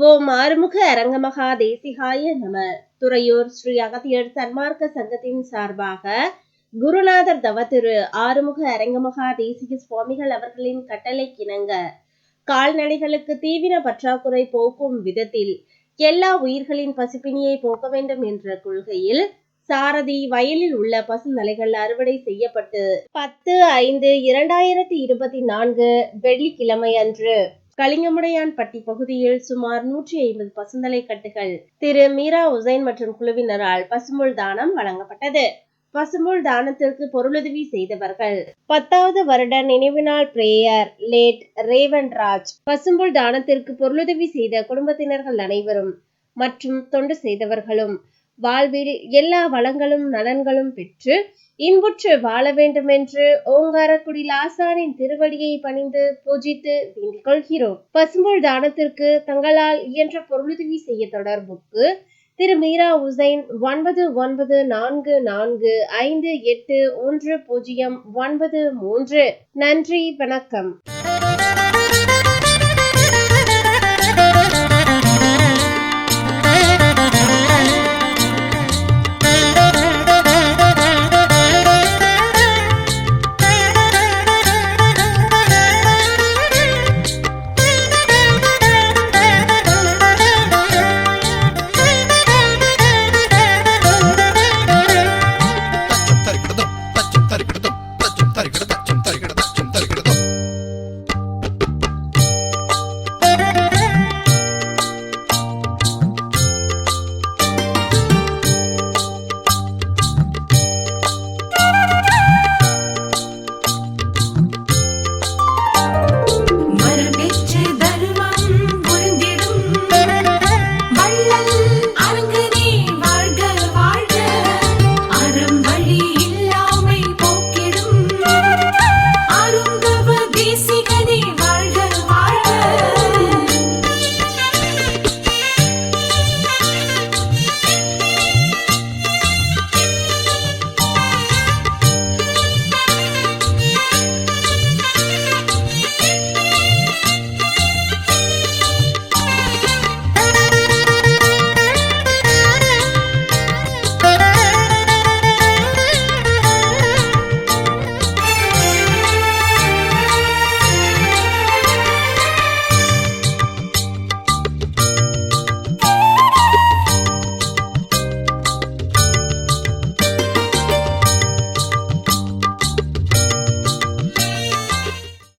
ஓம் ஆறுமுக அரங்கமகா தேசிகாய நம. துறையூர் ஸ்ரீ அகத்தியர் சன்மார்க்க சங்கத்தின் சார்பாக குருநாதர் தவத்திரு ஆறுமுக அரங்கமகா தேசிக சுவாமிகள் அவர்களின் கட்டளை கிணங்க கால்நடைகளுக்கு தீவிர பற்றாக்குறை போக்கும் விதத்தில் எல்லா உயிர்களின் பசிப்பினியை போக்க வேண்டும் என்ற கொள்கையில் சாரதி வயலில் உள்ள பசுந்தலைகள் அறுவடை செய்யப்பட்டு பத்து ஐந்து இரண்டாயிரத்தி இருபத்தி நான்கு வெள்ளிக்கிழமை அன்று கலிங்கமுடையான்பட்டி பகுதியில் சுமார் நூற்றி ஐம்பது பசுந்தலை கட்டுகள். திரு மீரா உசைன் மற்றும் குழுவினரால் பசுமுள் தானம் வழங்கப்பட்டது. பசுமுள் தானத்திற்கு பொருளுதவி செய்தவர்கள். பத்தாவது வருட நினைவு நாள் பிரேயர் லேட் ரேவன் ராஜ் பசும்புல் தானத்திற்கு பொருளுதவி செய்த குடும்பத்தினர்கள் அனைவரும் மற்றும் தொண்டு செய்தவர்களும் வாழ்வில் எல்லா வளங்களும் நலன்களும் பெற்று இன்புற்று வாழ வேண்டுமென்று ஓங்காரக்குடி லாசாரின் திருவடியை பணிந்து பூஜித்து வேண்டிக் கொள்கிறோம். பசும்புல் தானத்திற்கு தங்களால் இயன்ற பொருளுதவி செய்ய தொடர்புக்கு திரு மீரா உசைன் ஒன்பது ஒன்பது நான்கு நான்கு ஐந்து எட்டு ஒன்று பூஜ்ஜியம் ஒன்பது மூன்று. நன்றி வணக்கம்.